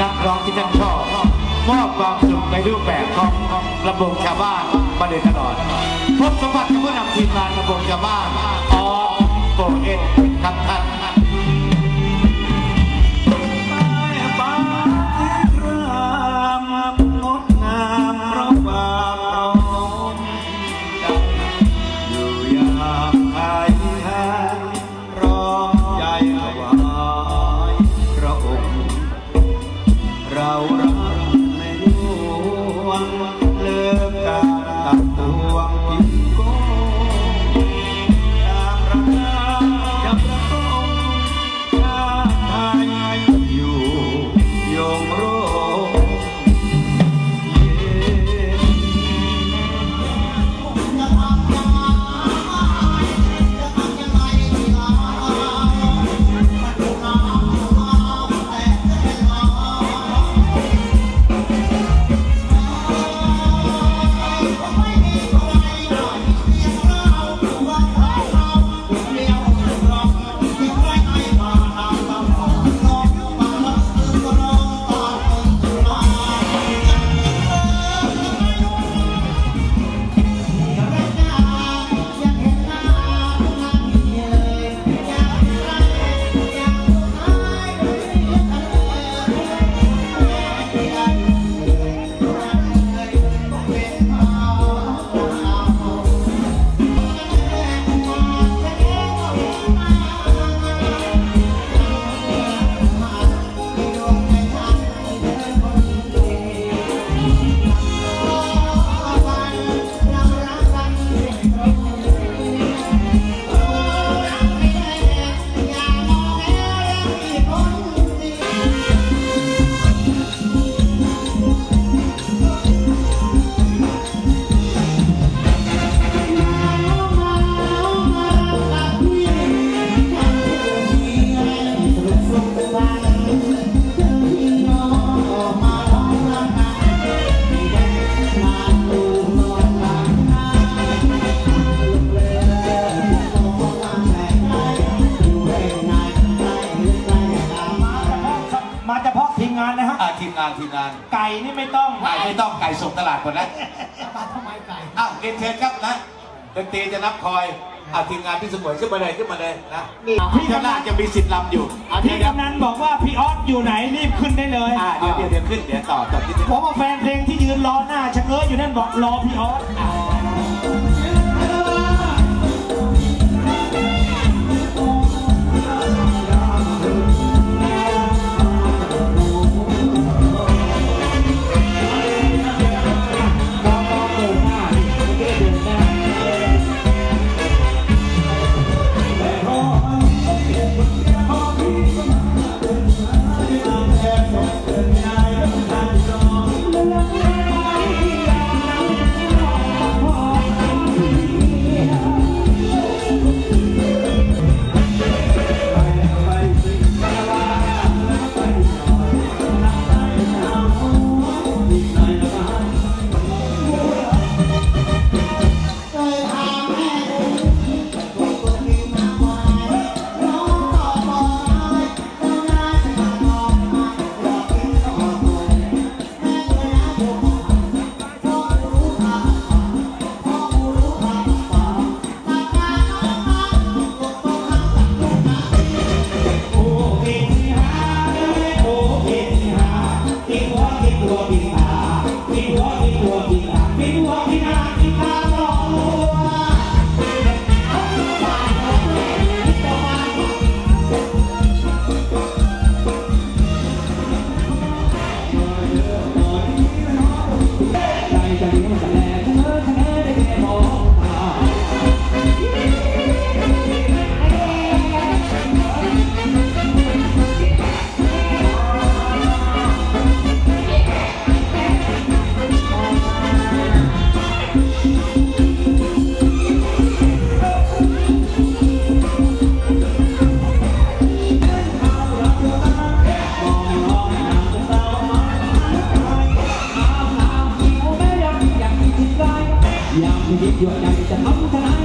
นักร้องที่ท่านชอบมอบความสุขในรูปแบบของระบบชาวบ้านมาโดยตลอด พบสมบัติกับผู้นำทีมงานระบบชาวบ้านออโกเอ็นครับท่าน ว งานทีมงานไก่นี่ไม่ต้องไก่ไม่ต้องไก่ส่งตลาดหมดแล้วอ้าวเรียนเชิญครับนะดนตรีจะนับคอยอ่าทีมงานพี่สมุยขึ้นมาเลยขึ้นมาเลยนะพี่เจ้าหน้าจะมีสิทธิ์ลำอยู่พี่กำนันบอกว่าพี่ออสอยู่ไหนรีบขึ้นได้เลยอ่าเดี๋ยวเดี๋ยวเดี๋ยวขึ้นเดี๋ยวต่อต่อที่ผมว่าแฟนเพลงที่ยืนรอหน้าชะเง้ออยู่นั่นบอกรอพี่ออส biết gọi nằm trong ống tháo